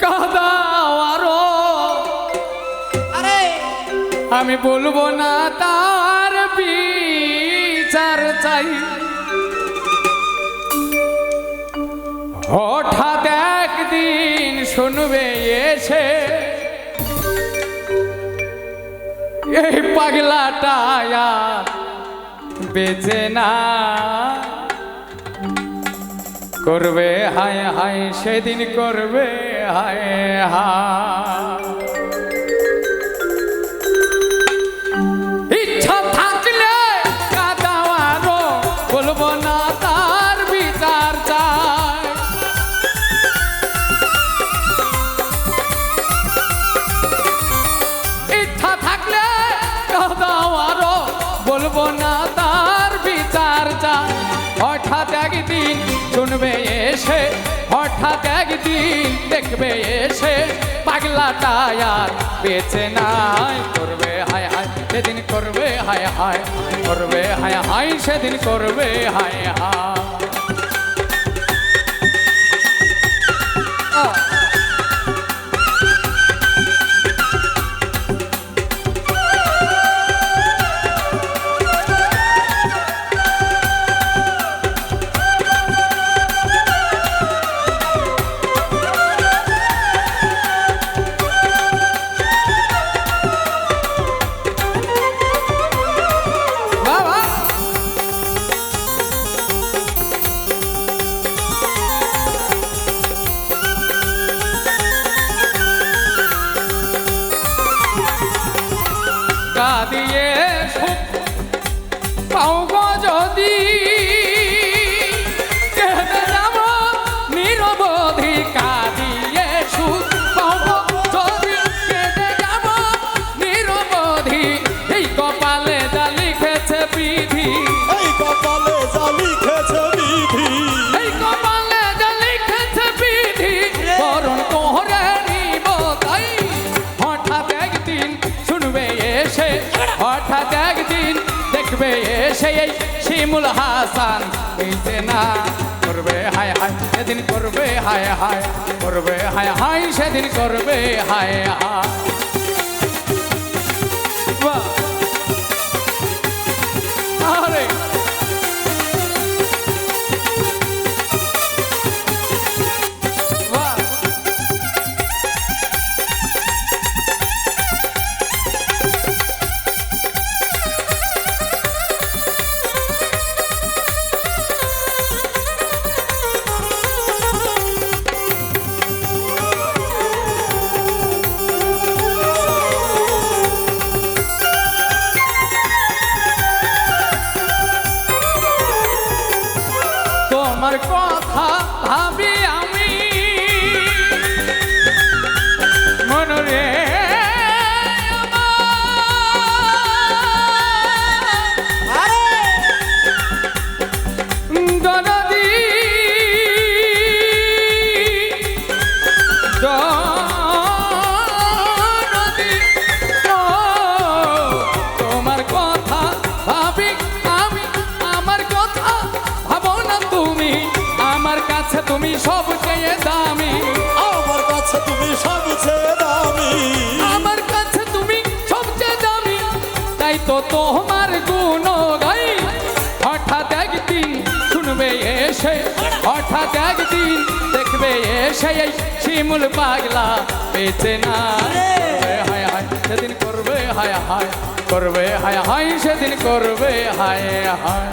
কাদাও আরও। আরে। আমি বলব না তার বিচার চাই। হঠাৎ একদিন শুনবে এসে এই পাগলাটা বেঁচে না। করবে হায় হায় সেদিন করবে হায় হায়। ইচ্ছা থাকলে কাদাওয়ারও বলব না তার বিচার চাই। ইচ্ছা থাকলে কাদাওয়ারও বলব না তার বিচার চাই। হঠাৎ একদিন শুনবে এসে হঠাৎ একদিন দেখবে এসে পাগলাটা আর বেঁচে নাই। করবে হায় হায়, সেদিন করবে হায় হায়, করবে হায় হায়, সেদিন করবে হায় হায়। কাঁদিয়ে সুখ পাও যদি। এসে হঠাৎ একদিন দেখবে এসে এই শিমুল হাসান। এই না, করবে হায় হায়, সেদিন করবে হায় হায়, করবে হায় হায়, সেদিন করবে হায় হায়। সবচেয়ে দামি আমার কাছে তুমি সবচেয়ে দামি। তাই তো তোমার গুণ গাই হঠাৎ একদিন শুনবে এসে, হঠাৎ একদিন দেখবে এসে এই শিমুল পাগলা বেঁচে না। হায় হায়, সেদিন করবে, হায় হায়, করবে, হায় হায়, সেদিন করবে, হায় হায়।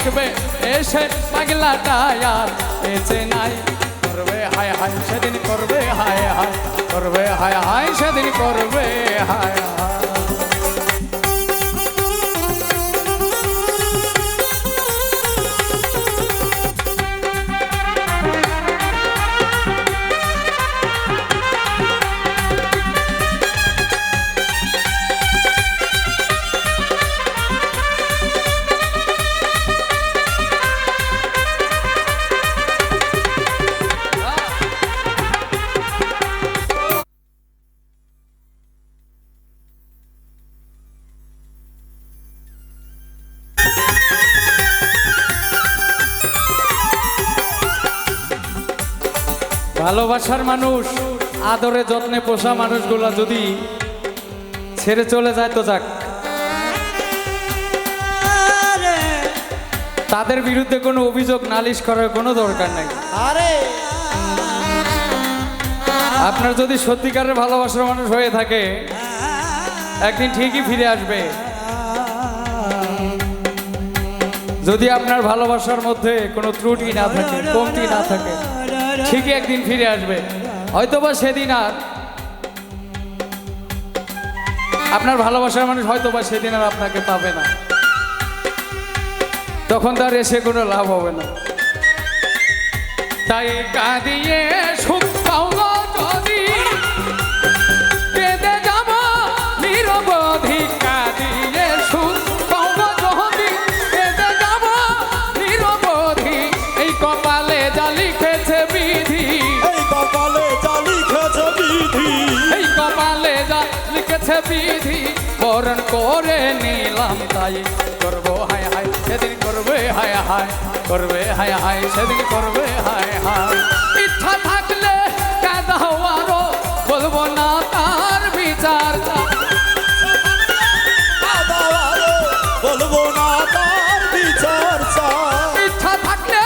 দেখবে, এসে পাগলাটা আর এসে নাই। করবে হায় হায়, সেদিন করবে হায় হায়, করবে হায় হায়, সেদিন করবে হায় হায়। ভালোবাসার মানুষ আদরে যত্নে পোষা মানুষগুলা যদি ছেড়ে চলে যায় তো যাক। তাদের বিরুদ্ধে কোনো অভিযোগ নালিশ করার কোনো দরকার নাই। আরে। আপনার যদি সত্যিকারের ভালোবাসার মানুষ হয়ে থাকে একদিন ঠিকই ফিরে আসবে। যদি আপনার ভালোবাসার মধ্যে কোনো ত্রুটি না থাকে কমতি না থাকে ঠিকই একদিন ফিরে আসবে। হয়তোবা সেদিন আর আপনার ভালোবাসার মানুষ হয়তোবা সেদিন আর আপনাকে পাবে না। তখন তার এসে কোনো লাভ হবে না। তাই কাঁদিয়ে সুখ লিখেছে বিধি বরণ করে নিলাম তাই। করব হায় হায় সেদিন করবে হায় হায় করবে হায় হায় সেদিন করবে হায় হায়। ইচ্ছা থাকলে কাঁদাও আরও বলব না তার বিচার। বলব না তার বিচার। ইচ্ছা থাকলে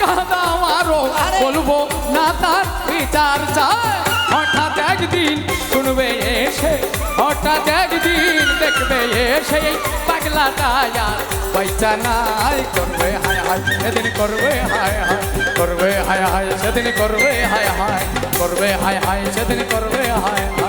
কাঁদাও আরও। বলব না তার বিচার। চায় হঠাৎ একদিন হঠাৎ একদিন দেখবে এসে পাগলা আর পয়সা নাই, করবে, হায় হায়, সেদিন করবে, হায় হায়, করবে, হায় হায়, সেদিন করবে, হায় হায়, করবে, হায় হায়, সেদিন করবে, হায় হায়।